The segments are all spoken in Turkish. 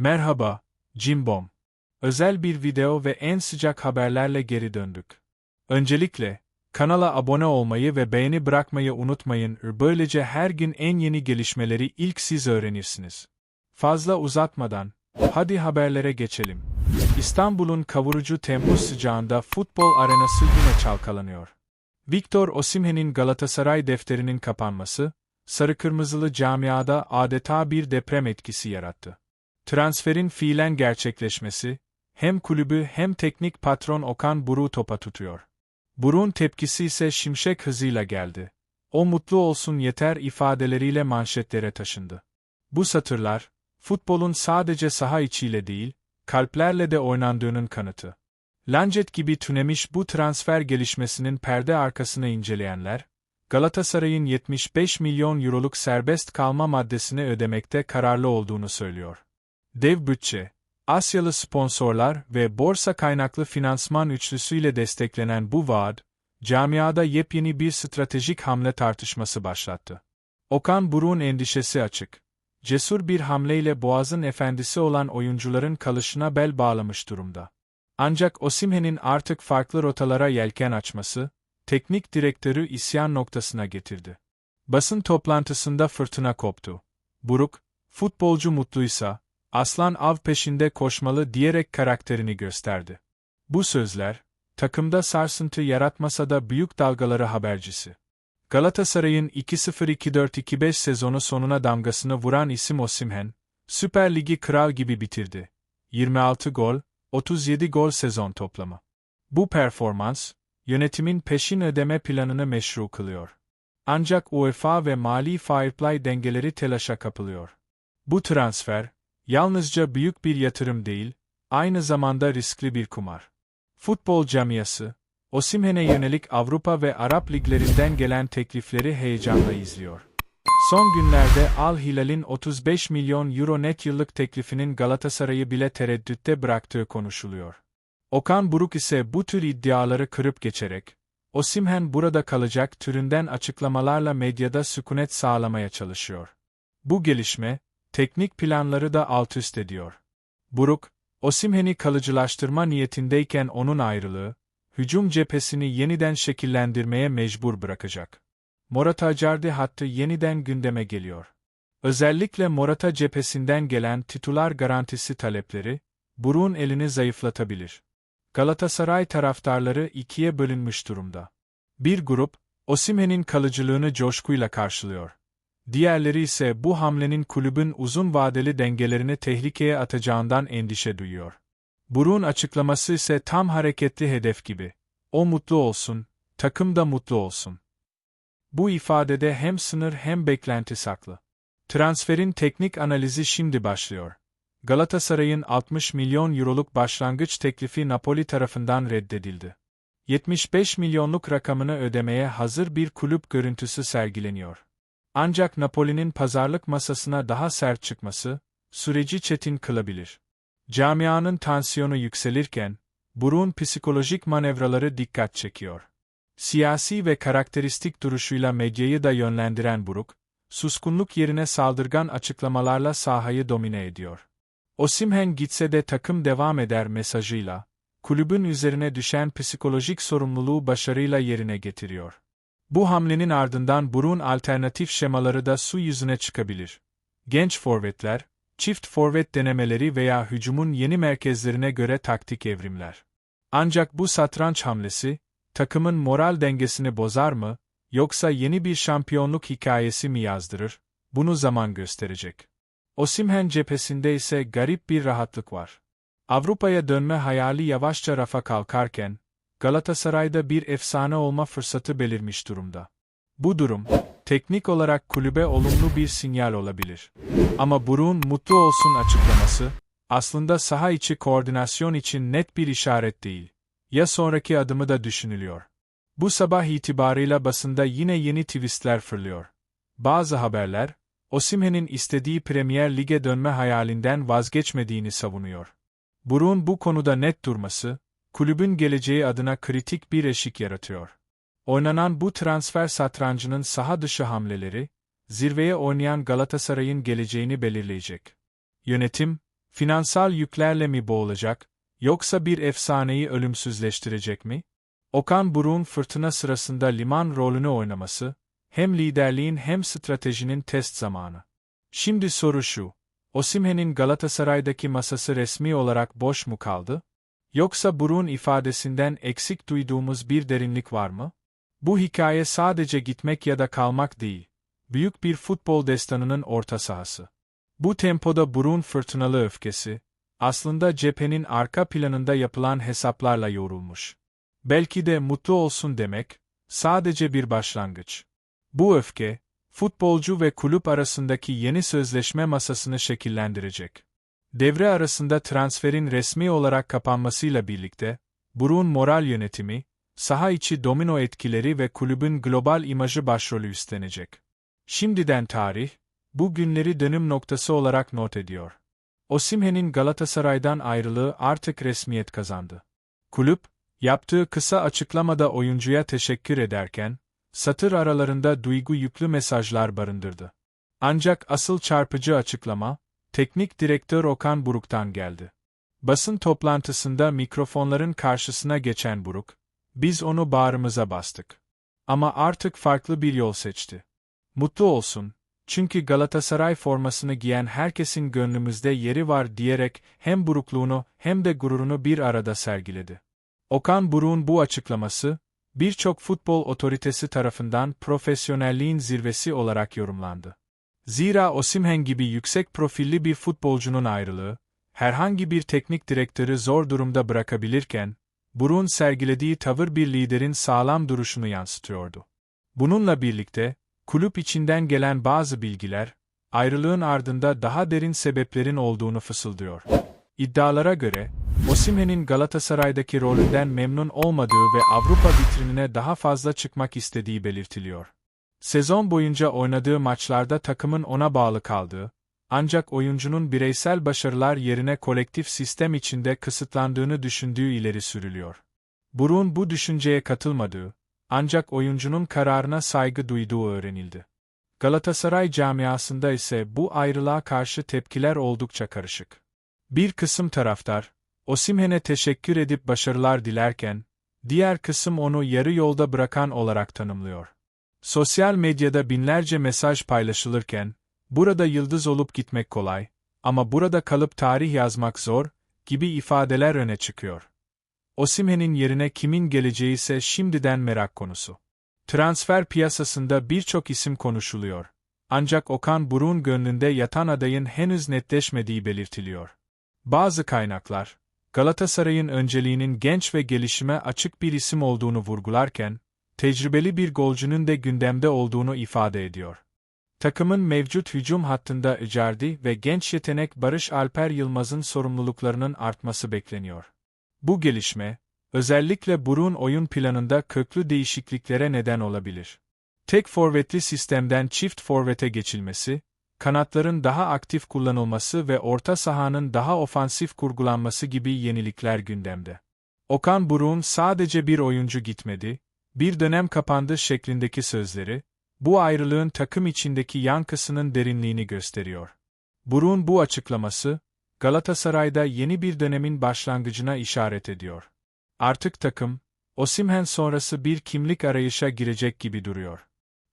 Merhaba, Cimbom. Özel bir video ve en sıcak haberlerle geri döndük. Öncelikle, kanala abone olmayı ve beğeni bırakmayı unutmayın. Böylece her gün en yeni gelişmeleri ilk siz öğrenirsiniz. Fazla uzatmadan, hadi haberlere geçelim. İstanbul'un kavurucu Temmuz sıcağında futbol arenası yine çalkalanıyor. Victor Osimhen'in Galatasaray defterinin kapanması, sarı kırmızılı camiada adeta bir deprem etkisi yarattı. Transferin fiilen gerçekleşmesi, hem kulübü hem teknik patron Okan Buruk'u topa tutuyor. Buruk'un tepkisi ise şimşek hızıyla geldi. O mutlu olsun yeter ifadeleriyle manşetlere taşındı. Bu satırlar, futbolun sadece saha içiyle değil, kalplerle de oynandığının kanıtı. Lancet gibi tünemiş bu transfer gelişmesinin perde arkasını inceleyenler, Galatasaray'ın 75 milyon euroluk serbest kalma maddesini ödemekte kararlı olduğunu söylüyor. Dev bütçe, Asyalı sponsorlar ve borsa kaynaklı finansman üçlüsüyle desteklenen bu vaat, camiada yepyeni bir stratejik hamle tartışması başlattı. Okan Buruk'un endişesi açık. Cesur bir hamleyle Boğaz'ın efendisi olan oyuncuların kalışına bel bağlamış durumda. Ancak Osimhen'in artık farklı rotalara yelken açması, teknik direktörü isyan noktasına getirdi. Basın toplantısında fırtına koptu. Buruk, futbolcu mutluysa, aslan av peşinde koşmalı diyerek karakterini gösterdi. Bu sözler, takımda sarsıntı yaratmasa da büyük dalgaları habercisi. Galatasaray'ın 2-0-2-4-2-5 sezonu sonuna damgasını vuran isim Osimhen, Süper Ligi kral gibi bitirdi. 26 gol, 37 gol sezon toplamı. Bu performans, yönetimin peşin ödeme planını meşru kılıyor. Ancak UEFA ve mali fair play dengeleri telaşa kapılıyor. Bu transfer, yalnızca büyük bir yatırım değil, aynı zamanda riskli bir kumar. Futbol camiası, Osimhen'e yönelik Avrupa ve Arap liglerinden gelen teklifleri heyecanla izliyor. Son günlerde Al Hilal'in 35 milyon euro net yıllık teklifinin Galatasaray'ı bile tereddütte bıraktığı konuşuluyor. Okan Buruk ise bu tür iddiaları kırıp geçerek, Osimhen burada kalacak türünden açıklamalarla medyada sükunet sağlamaya çalışıyor. Bu gelişme, teknik planları da altüst ediyor. Buruk, Osimhen'i kalıcılaştırma niyetindeyken onun ayrılığı, hücum cephesini yeniden şekillendirmeye mecbur bırakacak. Morata Cardi hattı yeniden gündeme geliyor. Özellikle Morata cephesinden gelen titular garantisi talepleri, Buruk'un elini zayıflatabilir. Galatasaray taraftarları ikiye bölünmüş durumda. Bir grup, Osimhen'in kalıcılığını coşkuyla karşılıyor. Diğerleri ise bu hamlenin kulübün uzun vadeli dengelerini tehlikeye atacağından endişe duyuyor. Buruk'un açıklaması ise tam hareketli hedef gibi. O mutlu olsun, takım da mutlu olsun. Bu ifadede hem sınır hem beklenti saklı. Transferin teknik analizi şimdi başlıyor. Galatasaray'ın 60 milyon euroluk başlangıç teklifi Napoli tarafından reddedildi. 75 milyonluk rakamını ödemeye hazır bir kulüp görüntüsü sergileniyor. Ancak Napoli'nin pazarlık masasına daha sert çıkması, süreci çetin kılabilir. Camianın tansiyonu yükselirken, Buruk'un psikolojik manevraları dikkat çekiyor. Siyasi ve karakteristik duruşuyla medyayı da yönlendiren Buruk, suskunluk yerine saldırgan açıklamalarla sahayı domine ediyor. Osimhen gitse de takım devam eder mesajıyla, kulübün üzerine düşen psikolojik sorumluluğu başarıyla yerine getiriyor. Bu hamlenin ardından Buruk'un alternatif şemaları da su yüzüne çıkabilir. Genç forvetler, çift forvet denemeleri veya hücumun yeni merkezlerine göre taktik evrimler. Ancak bu satranç hamlesi, takımın moral dengesini bozar mı, yoksa yeni bir şampiyonluk hikayesi mi yazdırır, bunu zaman gösterecek. Osimhen cephesinde ise garip bir rahatlık var. Avrupa'ya dönme hayali yavaşça rafa kalkarken, Galatasaray'da bir efsane olma fırsatı belirmiş durumda. Bu durum, teknik olarak kulübe olumlu bir sinyal olabilir. Ama Buruk'un mutlu olsun açıklaması, aslında saha içi koordinasyon için net bir işaret değil. Ya sonraki adımı da düşünülüyor. Bu sabah itibarıyla basında yine yeni twistler fırlıyor. Bazı haberler, Osimhen'in istediği Premier Lig'e dönme hayalinden vazgeçmediğini savunuyor. Buruk'un bu konuda net durması, kulübün geleceği adına kritik bir eşik yaratıyor. Oynanan bu transfer satrancının saha dışı hamleleri, zirveye oynayan Galatasaray'ın geleceğini belirleyecek. Yönetim, Finansal yüklerle mi boğulacak, yoksa bir efsaneyi ölümsüzleştirecek mi? Okan Buruk'un fırtına sırasında liman rolünü oynaması, hem liderliğin hem stratejinin test zamanı. Şimdi soru şu, Osimhen'in Galatasaray'daki masası resmi olarak boş mu kaldı? Yoksa Buruk'un ifadesinden eksik duyduğumuz bir derinlik var mı? Bu hikaye sadece gitmek ya da kalmak değil, büyük bir futbol destanının orta sahası. Bu tempoda Buruk'un fırtınalı öfkesi, aslında cephenin arka planında yapılan hesaplarla yoğrulmuş. Belki de mutlu olsun demek, sadece bir başlangıç. Bu öfke, futbolcu ve kulüp arasındaki yeni sözleşme masasını şekillendirecek. Devre arasında transferin resmi olarak kapanmasıyla birlikte, Buruk'un moral yönetimi, saha içi domino etkileri ve kulübün global imajı başrolü üstlenecek. Şimdiden tarih, bu günleri dönüm noktası olarak not ediyor. Osimhen'in Galatasaray'dan ayrılığı artık resmiyet kazandı. Kulüp, yaptığı kısa açıklamada oyuncuya teşekkür ederken, satır aralarında duygu yüklü mesajlar barındırdı. Ancak asıl çarpıcı açıklama, teknik direktör Okan Buruk'tan geldi. Basın toplantısında mikrofonların karşısına geçen Buruk, biz onu bağrımıza bastık. Ama artık farklı bir yol seçti. Mutlu olsun, çünkü Galatasaray formasını giyen herkesin gönlümüzde yeri var diyerek hem burukluğunu hem de gururunu bir arada sergiledi. Okan Buruk'un bu açıklaması, birçok futbol otoritesi tarafından profesyonelliğin zirvesi olarak yorumlandı. Zira Osimhen gibi yüksek profilli bir futbolcunun ayrılığı, herhangi bir teknik direktörü zor durumda bırakabilirken, Buruk'un sergilediği tavır bir liderin sağlam duruşunu yansıtıyordu. Bununla birlikte, kulüp içinden gelen bazı bilgiler, ayrılığın ardında daha derin sebeplerin olduğunu fısıldıyor. İddialara göre, Osimhen'in Galatasaray'daki rolünden memnun olmadığı ve Avrupa vitrinine daha fazla çıkmak istediği belirtiliyor. Sezon boyunca oynadığı maçlarda takımın ona bağlı kaldığı, ancak oyuncunun bireysel başarılar yerine kolektif sistem içinde kısıtlandığını düşündüğü ileri sürülüyor. Buruk'un bu düşünceye katılmadığı, ancak oyuncunun kararına saygı duyduğu öğrenildi. Galatasaray camiasında ise bu ayrılığa karşı tepkiler oldukça karışık. Bir kısım taraftar, Osimhen'e teşekkür edip başarılar dilerken, diğer kısım onu yarı yolda bırakan olarak tanımlıyor. Sosyal medyada binlerce mesaj paylaşılırken, burada yıldız olup gitmek kolay, ama burada kalıp tarih yazmak zor, gibi ifadeler öne çıkıyor. Osimhen'in yerine kimin geleceği ise şimdiden merak konusu. Transfer piyasasında birçok isim konuşuluyor. Ancak Okan Buruk'un gönlünde yatan adayın henüz netleşmediği belirtiliyor. Bazı kaynaklar, Galatasaray'ın önceliğinin genç ve gelişime açık bir isim olduğunu vurgularken, tecrübeli bir golcünün de gündemde olduğunu ifade ediyor. Takımın mevcut hücum hattında Icardi ve genç yetenek Barış Alper Yılmaz'ın sorumluluklarının artması bekleniyor. Bu gelişme, özellikle Buruk'un oyun planında köklü değişikliklere neden olabilir. Tek forvetli sistemden çift forvete geçilmesi, kanatların daha aktif kullanılması ve orta sahanın daha ofansif kurgulanması gibi yenilikler gündemde. Okan Buruk'un sadece bir oyuncu gitmedi, bir dönem kapandı şeklindeki sözleri, bu ayrılığın takım içindeki yankısının derinliğini gösteriyor. Buruk'un bu açıklaması, Galatasaray'da yeni bir dönemin başlangıcına işaret ediyor. Artık takım, Osimhen sonrası bir kimlik arayışa girecek gibi duruyor.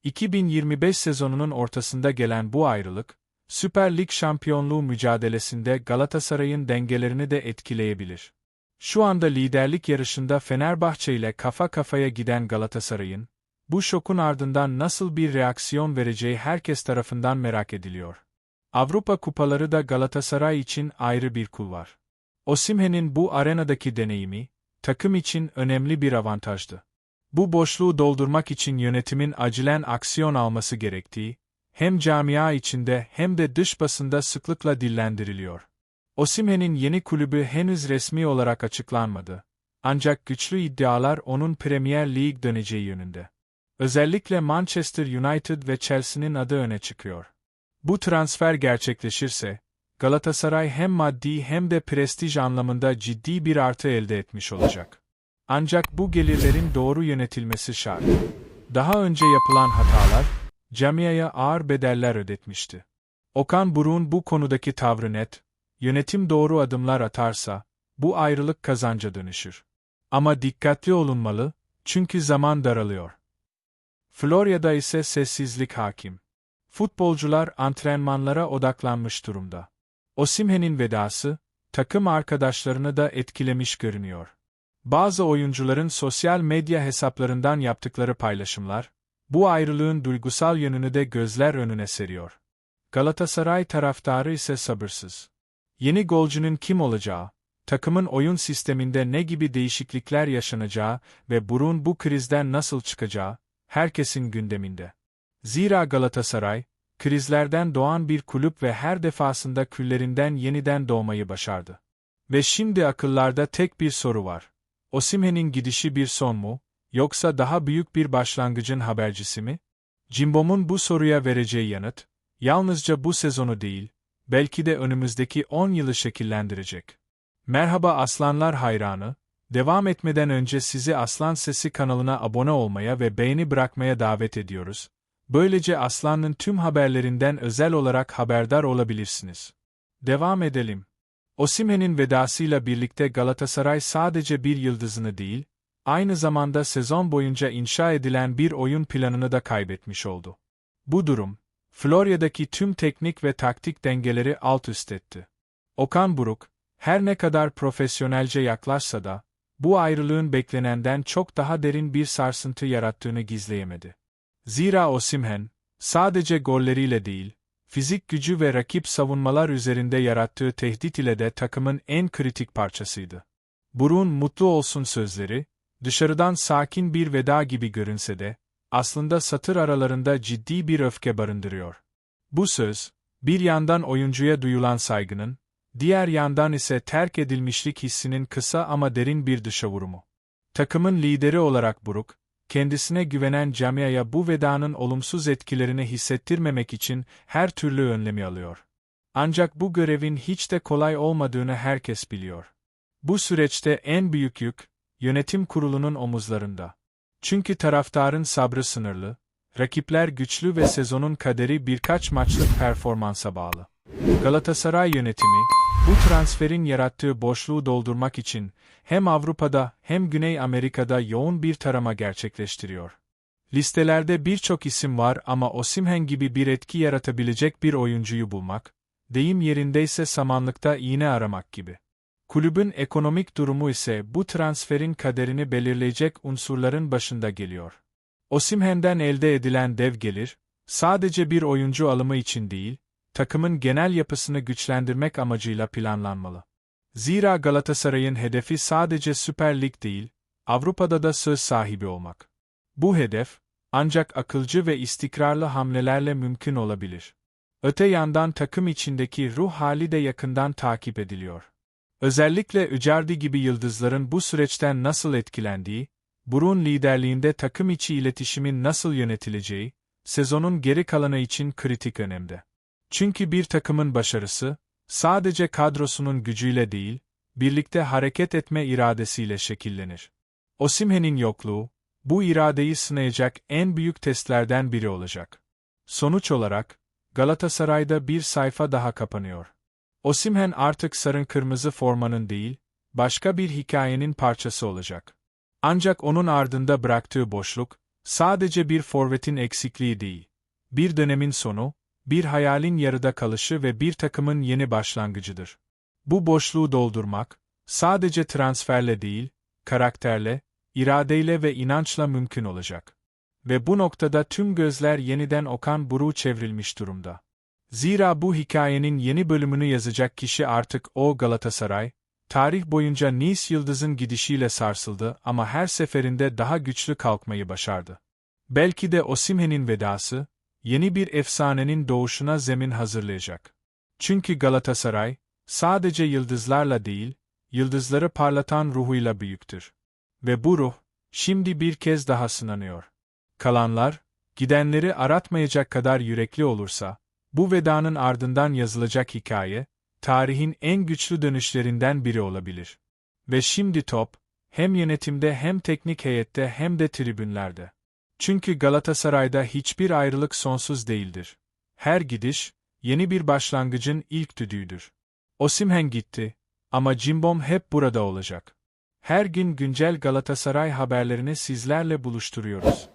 2025 sezonunun ortasında gelen bu ayrılık, Süper Lig şampiyonluğu mücadelesinde Galatasaray'ın dengelerini de etkileyebilir. Şu anda liderlik yarışında Fenerbahçe ile kafa kafaya giden Galatasaray'ın, bu şokun ardından nasıl bir reaksiyon vereceği herkes tarafından merak ediliyor. Avrupa kupaları da Galatasaray için ayrı bir kulvar. Osimhen'in bu arenadaki deneyimi, takım için önemli bir avantajdı. Bu boşluğu doldurmak için yönetimin acilen aksiyon alması gerektiği, hem camia içinde hem de dış basında sıklıkla dillendiriliyor. Osimhen'in yeni kulübü henüz resmi olarak açıklanmadı. Ancak güçlü iddialar onun Premier League döneceği yönünde. Özellikle Manchester United ve Chelsea'nin adı öne çıkıyor. Bu transfer gerçekleşirse, Galatasaray hem maddi hem de prestij anlamında ciddi bir artı elde etmiş olacak. Ancak bu gelirlerin doğru yönetilmesi şart. Daha önce yapılan hatalar, camiaya ağır bedeller ödetmişti. Okan Buruk'un bu konudaki tavrı net, yönetim doğru adımlar atarsa, bu ayrılık kazanca dönüşür. Ama dikkatli olunmalı, çünkü zaman daralıyor. Florya'da ise sessizlik hakim. Futbolcular antrenmanlara odaklanmış durumda. Osimhen'in vedası, takım arkadaşlarını da etkilemiş görünüyor. Bazı oyuncuların sosyal medya hesaplarından yaptıkları paylaşımlar, bu ayrılığın duygusal yönünü de gözler önüne seriyor. Galatasaray taraftarı ise sabırsız. Yeni golcünün kim olacağı, takımın oyun sisteminde ne gibi değişiklikler yaşanacağı ve Burun bu krizden nasıl çıkacağı, herkesin gündeminde. Zira Galatasaray, krizlerden doğan bir kulüp ve her defasında küllerinden yeniden doğmayı başardı. Ve şimdi akıllarda tek bir soru var. Osimhen'in gidişi bir son mu, yoksa daha büyük bir başlangıcın habercisi mi? Cimbom'un bu soruya vereceği yanıt, yalnızca bu sezonu değil, belki de önümüzdeki 10 yılı şekillendirecek. Merhaba Aslanlar hayranı, devam etmeden önce sizi Aslan Sesi kanalına abone olmaya ve beğeni bırakmaya davet ediyoruz. Böylece Aslan'ın tüm haberlerinden özel olarak haberdar olabilirsiniz. Devam edelim. Osimhen'in vedasıyla birlikte Galatasaray sadece bir yıldızını değil, aynı zamanda sezon boyunca inşa edilen bir oyun planını da kaybetmiş oldu. Bu durum, Florya'daki tüm teknik ve taktik dengeleri alt üst etti. Okan Buruk, her ne kadar profesyonelce yaklaşsa da, bu ayrılığın beklenenden çok daha derin bir sarsıntı yarattığını gizleyemedi. Zira Osimhen, sadece golleriyle değil, fizik gücü ve rakip savunmalar üzerinde yarattığı tehdit ile de takımın en kritik parçasıydı. Burun mutlu olsun sözleri, dışarıdan sakin bir veda gibi görünse de, aslında satır aralarında ciddi bir öfke barındırıyor. Bu söz, bir yandan oyuncuya duyulan saygının, diğer yandan ise terk edilmişlik hissinin kısa ama derin bir dışa vurumu. Takımın lideri olarak Buruk, kendisine güvenen camiaya bu vedanın olumsuz etkilerini hissettirmemek için her türlü önlemi alıyor. Ancak bu görevin hiç de kolay olmadığını herkes biliyor. Bu süreçte en büyük yük, yönetim kurulunun omuzlarında. Çünkü taraftarın sabrı sınırlı, rakipler güçlü ve sezonun kaderi birkaç maçlık performansa bağlı. Galatasaray yönetimi, bu transferin yarattığı boşluğu doldurmak için hem Avrupa'da hem Güney Amerika'da yoğun bir tarama gerçekleştiriyor. Listelerde birçok isim var ama Osimhen gibi bir etki yaratabilecek bir oyuncuyu bulmak, deyim yerindeyse samanlıkta iğne aramak gibi. Kulübün ekonomik durumu ise bu transferin kaderini belirleyecek unsurların başında geliyor. Osimhen'den elde edilen dev gelir, sadece bir oyuncu alımı için değil, takımın genel yapısını güçlendirmek amacıyla planlanmalı. Zira Galatasaray'ın hedefi sadece Süper Lig değil, Avrupa'da da söz sahibi olmak. Bu hedef, ancak akılcı ve istikrarlı hamlelerle mümkün olabilir. Öte yandan takım içindeki ruh hali de yakından takip ediliyor. Özellikle Ücardi gibi yıldızların bu süreçten nasıl etkilendiği, Burun liderliğinde takım içi iletişimin nasıl yönetileceği, sezonun geri kalanı için kritik önemde. Çünkü bir takımın başarısı, sadece kadrosunun gücüyle değil, birlikte hareket etme iradesiyle şekillenir. Osimhen'in yokluğu, bu iradeyi sınayacak en büyük testlerden biri olacak. Sonuç olarak, Galatasaray'da bir sayfa daha kapanıyor. Osimhen artık sarın kırmızı formanın değil, başka bir hikayenin parçası olacak. Ancak onun ardında bıraktığı boşluk, sadece bir forvetin eksikliği değil, bir dönemin sonu, bir hayalin yarıda kalışı ve bir takımın yeni başlangıcıdır. Bu boşluğu doldurmak, sadece transferle değil, karakterle, iradeyle ve inançla mümkün olacak. Ve bu noktada tüm gözler yeniden Okan Buruk'u çevrilmiş durumda. Zira bu hikayenin yeni bölümünü yazacak kişi artık o Galatasaray, tarih boyunca Nice Yıldız'ın gidişiyle sarsıldı ama her seferinde daha güçlü kalkmayı başardı. Belki de Osimhen'in vedası, yeni bir efsanenin doğuşuna zemin hazırlayacak. Çünkü Galatasaray, sadece yıldızlarla değil, yıldızları parlatan ruhuyla büyüktür. Ve bu ruh, şimdi bir kez daha sınanıyor. Kalanlar, gidenleri aratmayacak kadar yürekli olursa, bu vedanın ardından yazılacak hikaye, tarihin en güçlü dönüşlerinden biri olabilir. Ve şimdi top, hem yönetimde hem teknik heyette hem de tribünlerde. Çünkü Galatasaray'da hiçbir ayrılık sonsuz değildir. Her gidiş, yeni bir başlangıcın ilk düdüğüdür. Osimhen gitti ama Cimbom hep burada olacak. Her gün güncel Galatasaray haberlerini sizlerle buluşturuyoruz.